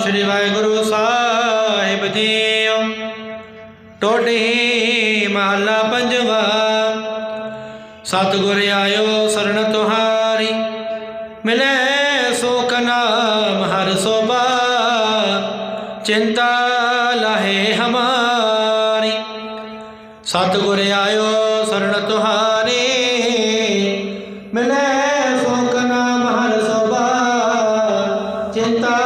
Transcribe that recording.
ਸ਼੍ਰੀ ਵਾਹਿਗੁਰੂ ਸਾਹਿਬ ਜੀਓ। ਟੋਡੀ ਮਹੱਲਾ ਪੰਜਵਾ। ਸਤਿਗੁਰ ਆਇਓ ਸਰਣ ਤੁਹਾਰੀ। ਮਿਲੇ ਸੋਖ ਨਾਮ ਹਰ ਸੋਭਾ। ਚਿੰਤਾ ਲਾਹੇ ਹਮਾਰੀ। ਸਤਿਗੁਰ ਆਇਓ ਸਰਣ ਤੁਹਾਰੀ। ਮਿਲੇ